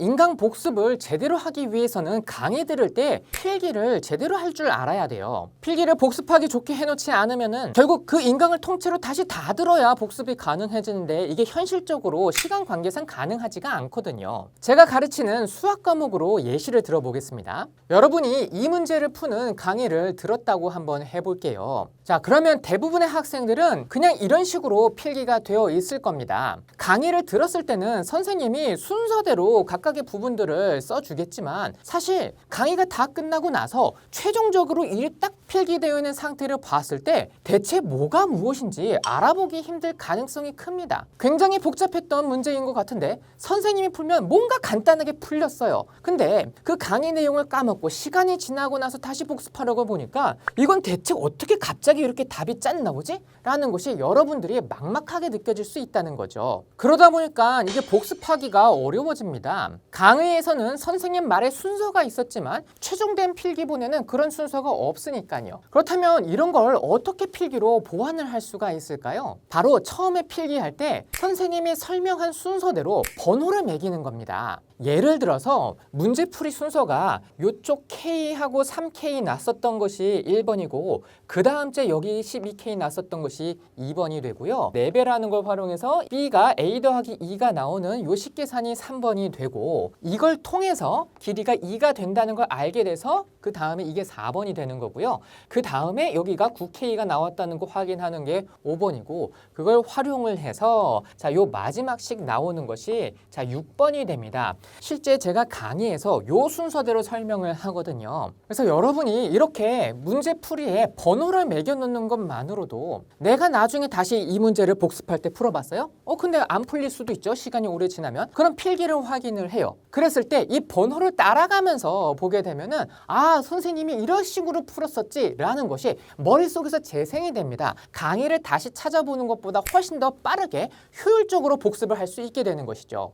인강 복습을 제대로 하기 위해서는 강의 들을 때 필기를 제대로 할 줄 알아야 돼요. 필기를 복습하기 좋게 해놓지 않으면은 결국 그 인강을 통째로 다시 다 들어야 복습이 가능해지는데 이게 현실적으로 시간 관계상 가능하지가 않거든요. 제가 가르치는 수학 과목으로 예시를 들어보겠습니다. 여러분이 이 문제를 푸는 강의를 들었다고 한번 해볼게요. 자, 그러면 대부분의 학생들은 그냥 이런 식으로 필기가 되어 있을 겁니다. 강의를 들었을 때는 선생님이 순서대로 각각 의 부분들을 써주겠지만 사실 강의가 다 끝나고 나서 최종적으로 일이 딱 필기되어 있는 상태를 봤을 때 대체 뭐가 무엇인지 알아보기 힘들 가능성이 큽니다. 굉장히 복잡했던 문제인 것 같은데 선생님이 풀면 뭔가 간단하게 풀렸어요. 근데 그 강의 내용을 까먹고 시간이 지나고 나서 다시 복습하려고 보니까 이건 대체 어떻게 갑자기 이렇게 답이 짠 나오지? 라는 것이 여러분들이 막막하게 느껴질 수 있다는 거죠. 그러다 보니까 이게 복습하기가 어려워집니다. 강의에서는 선생님 말에 순서가 있었지만 최종된 필기본에는 그런 순서가 없으니까요. 그렇다면 이런 걸 어떻게 필기로 보완을 할 수가 있을까요? 바로 처음에 필기할 때 선생님이 설명한 순서대로 번호를 매기는 겁니다. 예를 들어서 문제풀이 순서가 이쪽 K하고 3K 났었던 것이 1번이고 그 다음째 여기 12K 났었던 것이 2번이 되고요. 레벨하는 걸 활용해서 B가 A 더하기 2가 나오는 요 식계산이 3번이 되고 이걸 통해서 길이가 2가 된다는 걸 알게 돼서 그 다음에 이게 4번이 되는 거고요. 그 다음에 여기가 9K가 나왔다는 거 확인하는 게 5번이고 그걸 활용을 해서 자 요 마지막씩 나오는 것이 자 6번이 됩니다. 실제 제가 강의에서 요 순서대로 설명을 하거든요. 그래서 여러분이 이렇게 문제 풀이에 번호를 매겨 놓는 것만으로도 내가 나중에 다시 이 문제를 복습할 때 풀어봤어요? 어 근데 안 풀릴 수도 있죠. 시간이 오래 지나면. 그럼 필기를 확인을 해요. 그랬을 때 이 번호를 따라가면서 보게 되면은 아 선생님이 이런 식으로 풀었었지라는 것이 머릿속에서 재생이 됩니다. 강의를 다시 찾아보는 것보다 훨씬 더 빠르게 효율적으로 복습을 할 수 있게 되는 것이죠.